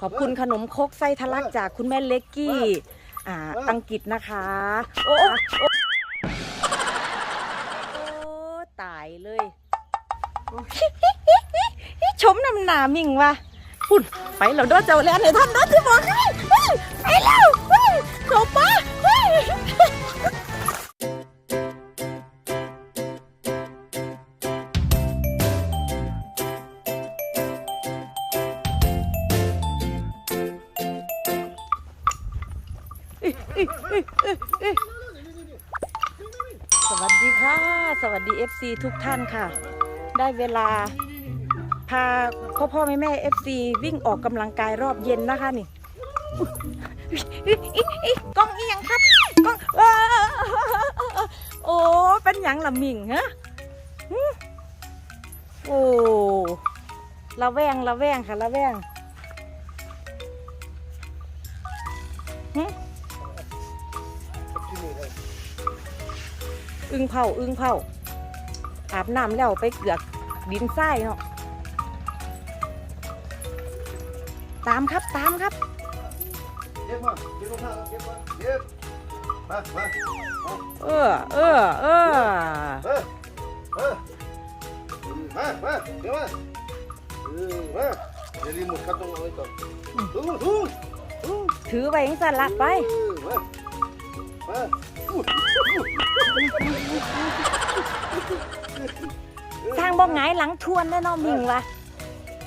ขอบคุณขนมครกไส้ทะลักจากคุณแม่เล็กกี้ อ่า อังกฤษนะคะ โอ้โอ้โอ้โอ้ตายเลย ชมน้ำหนามิ่งวะหุ่นไปแล้วเด้อเจ้าแล้วในท่านเด้อที่บอกให้เฮ้ยไปแล้วเฮ้ยจบปะ สวัสดี FC ทุกท่านค่ะ ได้เวลาพาพ่อพ่อแม่แม่ FC วิ่งออกกำลังกายรอบเย็นนะคะนี่อุ๊ยอิ๊ะอิ๊ะกล้องอีหยังครับกล้องโอ้เป็นหยังละมิงฮะโอ้ระแวงระแวงค่ะระแวง อึ้งเผาอึ้งเผาอาบน้ำแล้วไปเกือกดินทรายเนาะตามครับตามครับเก็บมาเก็บมาเก็บมาเก็บมามาเออเออเออเออเออมามาเดี๋ยวมาเออมาเดี๋ยวรีโมทคัดตรงเอาไว้ก่อนทุ่งทุ่งทุ่งถือไปยังสันละไปเออมามา บ่หงายหลังทวนแน่นอนมิงวะ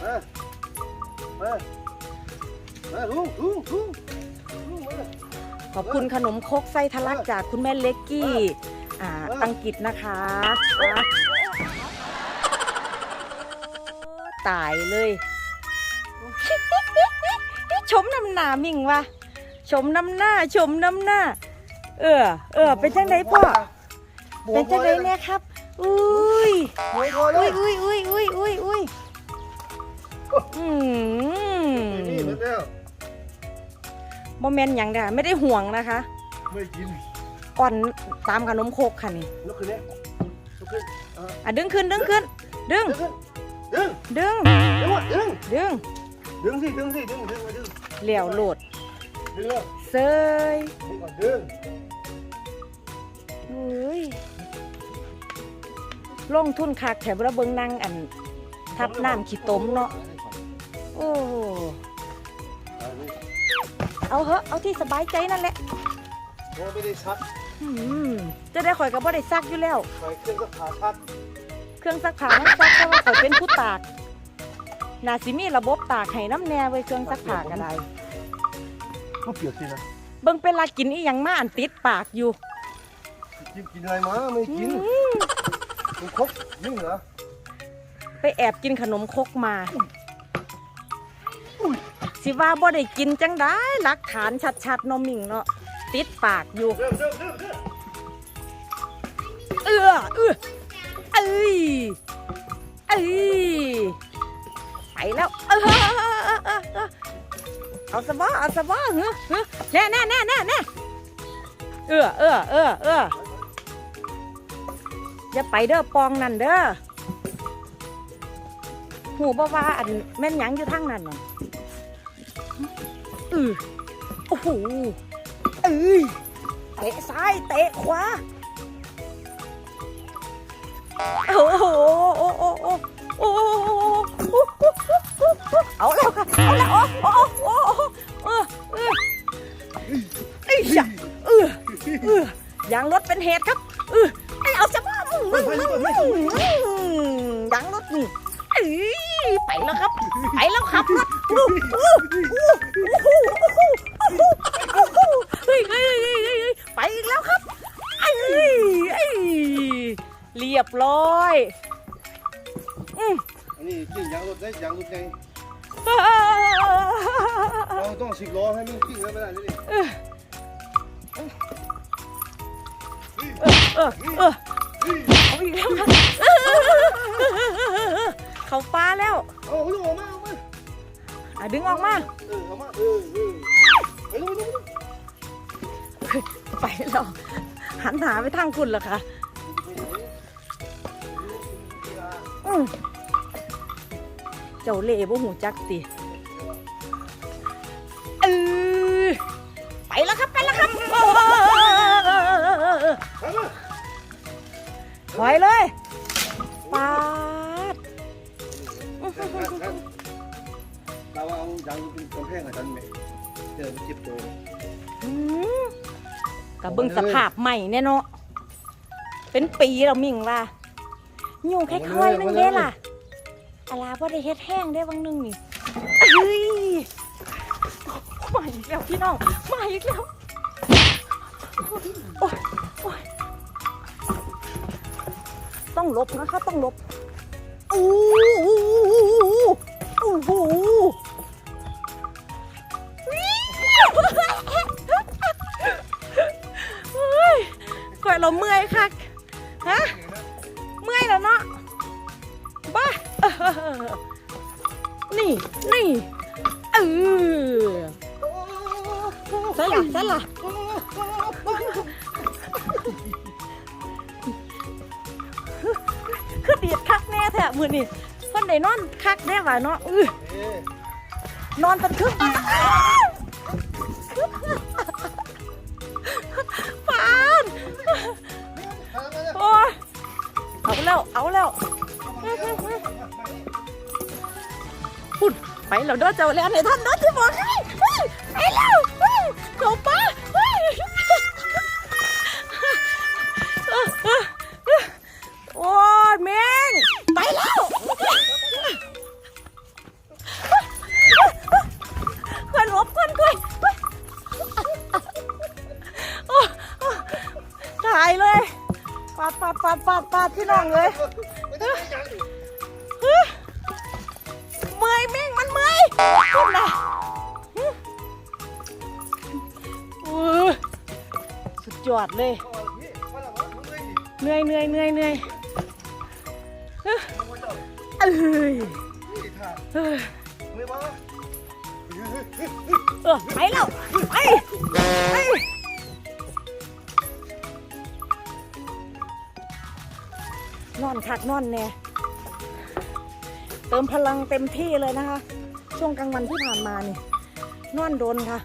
มามามาทุ่งทุ่งทุ่งขอบคุณขนมคกไส้ทะลักจากคุณแม่เล็กกี้อ่าอังกฤษนะคะตายเลยชมน้ำหน้ามิงวะชมน้ำหน้า ชมน้ำหน้า เออ เออเป็นจังไดพ่อ เป็นจังไดเนี่ยครับอุ้ โอ้ยพอเลอุ้ยอุ้ยอุ้ยอุ้ยอุ้ยอุ้ยอืมนี่หมดแล้วโมเมนต์ย่างเดียวไม่ได้ห่วงนะคะ ไม่กินอ่อนตามขนมโคกค่ะนี่ลุกขึ้นเนี่ยลุกขึ้นอะดึงขึ้นดึงขึ้น ดึง ดึง ดึง ดึง ดึง ดึงดึงสิดึงสิดึงดึงดึงเหลี่ยวโหลดเซยนี่ก่อนดึง ลงทุนคักแถมระเบิงนั่งอัน ทับน้ำขี้ต้มเนาะโอ้เอาเหอะเอาที่สบายใจนั่นแหละโอ้ไม่ได้ชักอืมจะได้ข่อยกับบ่ได้ซักอยู่แล้วใส่เครื่องสักขาชักเครื่องซักผ้ามันซักเพราะว่าข่อยเป็นผู้ตากน่าสิมีระบบตากให้น้ำแน่ไว้เครื่องซักผ้าก็ได้ก็เปียกสินะเบิ่งเป็นลากินอีหยังมาอันติดปากอยู่กินกินอะไรมาไม่กินอื มมันครบยิ่งเหรอ ไปแอบกินขนมครกมาสิว่าบ่ได้กินจังได้หลักฐานชัดๆเนาะมิ่งเนาะติดปากอยู่ เอือเอือเอ้ยเอ้ยไปแล้วเออเอาสบาเอาสบาเฮ้อเฮ้อแน่แน่แน่แน่แน่เออเออเออเออ อย่าไปเด้อปองนั่นเด้อหูบ่ว่าอันแม่นยังอยู่ทางนั้นน่ะอือโอ้โหเอ้ยเตะซ้ายเตะขวาโอ้โหโอ้โหโอ้โหโอ้โหเอาแล้วค่ะเอาแล้วโอ้โหโอ้โหเออเออไอ้ยะเออเออยางรถเป็นเหตุครับ ไปแล้วครับ ไปแล้วครับรถอู้อู้อู้อู้อู้อู้เฮ้ยเฮ้ยเฮ้ยเฮ้ยไปอีกแล้วครับไอ้ไอ้เรียบร้อยอืมอันนี้กินยางรถได้ยางรถไงเราต้องสิบล้อให้มันกิ้งแล้วไม่ได้นี่เออเออเออเอาอีกแล้วครับ เขาฟ้าแล้วเอาลูกออกมาเอาอะดึงออกมา เออออกมเออเออไปลูลูกหรอหันหาไปทางคุณเหรอคะเจ้าเล่บ่หูจักติเออไปแล้วครับไปแล้วครับโอ้หถอยเลยปาางเป็นกำแพงกับฉันไหมเจอมันจิบตัวอืมกับเบิ่งสภาพใหม่แน่เนาะเป็นปีแล้วมิ่งว่าอยู่ค่อยๆนึงเด้ล่ะอาลาว่าได้เฮ็ดแห้งได้วังหนึงนี่เฮ้ยมาอีกแล้วพี่น้องมาอีกแล้วโอ๊ยโอ๊ยต้องหลบนะคะต้องหลบอู้หูอู้หูเอยเราเมื่อยคักฮะเมื่อยแล้วเนาะบ้านี่นี่เออใช่ล่ะใช่ล่ะคือดีดคักแน่แท้มือนี่เพิ่นได้นอนคักแน่ว่าเนาะอืออนอนจนครึ่ง แล้ว เอาแล้วพุ่นไปแล้วเด้อเจ้าแล้วในท่านเด้อที่บอกให้ไปแล้วจบปะาดปาดปาดปาดปาดพี่น้องเลยไม่ได้ยังเมื่อยมิ่งมันเมื่อยขึ้นนะอื้อสุดยอดเลยเหนื่อยเหนื่อยเหนื่อยเหนื่อยเอ้ยไปแล้วไปไป อนคักนอนแน่เติมพลังเต็มที่เลยนะคะ ช่วงกลางวันที่ผ่านมานี่นอนโดนค่ะ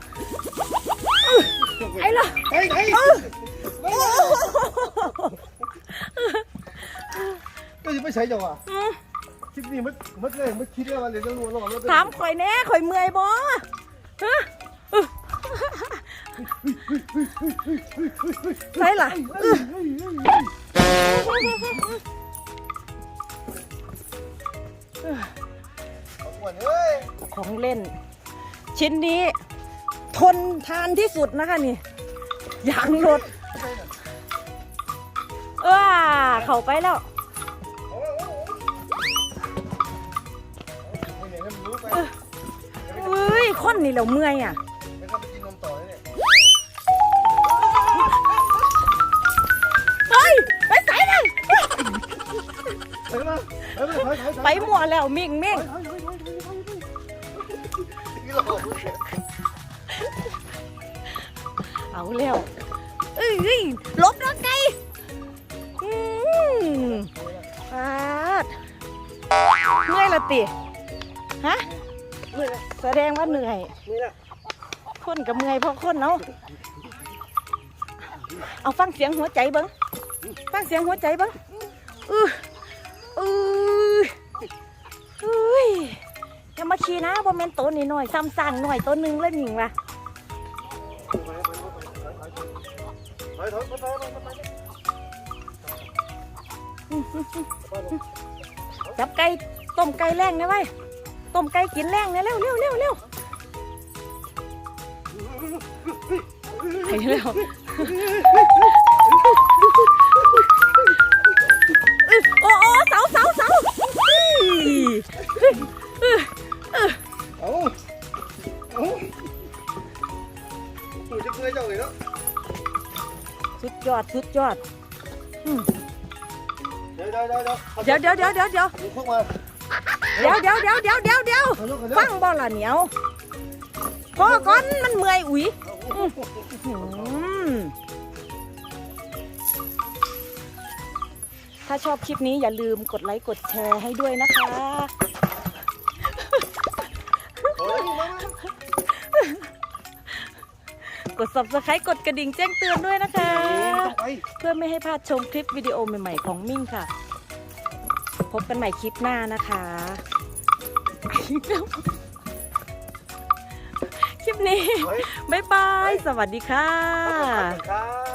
อื้อไปและไอ้ไอ้ก็จะไม่ใช่จังวะคลิปนี้มันมันเลยมันคิดแล้วมันเลยต้องรู้ว่าเราถามข่อยแน่ข่อยเมื่อยบ่ฮะอื้อใช่ล่ะ ของเล่น ชิ้นนี้ทนทานที่สุดนะคะนี่ยางรถเออเข้าไปแล้วไม่เห็นให้มันรู้ไปเอ้ยคนนี่เราเมื่อยอะไม่ต้องไปกินนมต่อเนี่ยเฮ้ยไปใส่เลยไปมาไปมาไปไปไปหมัวแล้วมิ่งมิ่ง นี่เราเอาแล้วเอ้ยเอ้ยหลบแล้วไงอืมปาดเมื่อยละติฮะแสดงว่าเหนื่อยนี่นะคนกับเมื่อยเพราะคนเนาะเอาฟังเสียงหัวใจเบิ้งฟังเสียงหัวใจเบิ้งอืออื อย่มาขี่นะบ่แม่นตัวนี่หน่อยซ้ำสั่งหน่อยตัวหนึงเลยหนิงว่ะไปถอยไปไปไปไปจับไก่ต้มไก่แรงนะไว้ยต้มไก่กินแรงนะเร็วเร็วเร็วเร็วไปเร็ว สุดยอดสุดยอดอืมเดี๋ยวเดี๋ยวเดี๋ยวเดี๋ยวเดี๋ยวเดี๋ยวเดี๋ยวเดี๋ยวผมพกมาเดี๋ยวเดี๋ยวเดี๋ยวเดี๋ยวเดี๋ยวเดี๋ยวขอโทษขอโทฟัษงบ่ละเหนียวพอก่อนมันเมื่อยอุ๋ยอืมถ้าชอบคลิปนี้อย่าลืมกดไลค์กดแชร์ให้ด้วยนะคะ กด subscribe กดกระดิ่งแจ้งเตือนด้วยนะคะไปเพื่อไม่ให้พลาดชมคลิปวิดีโอใหม่ๆของมิ่งค่ะ พบกันใหม่คลิปหน้านะคะ คลิปนี้ไปบ๊ายบาย สวัสดีค่ะ ครับ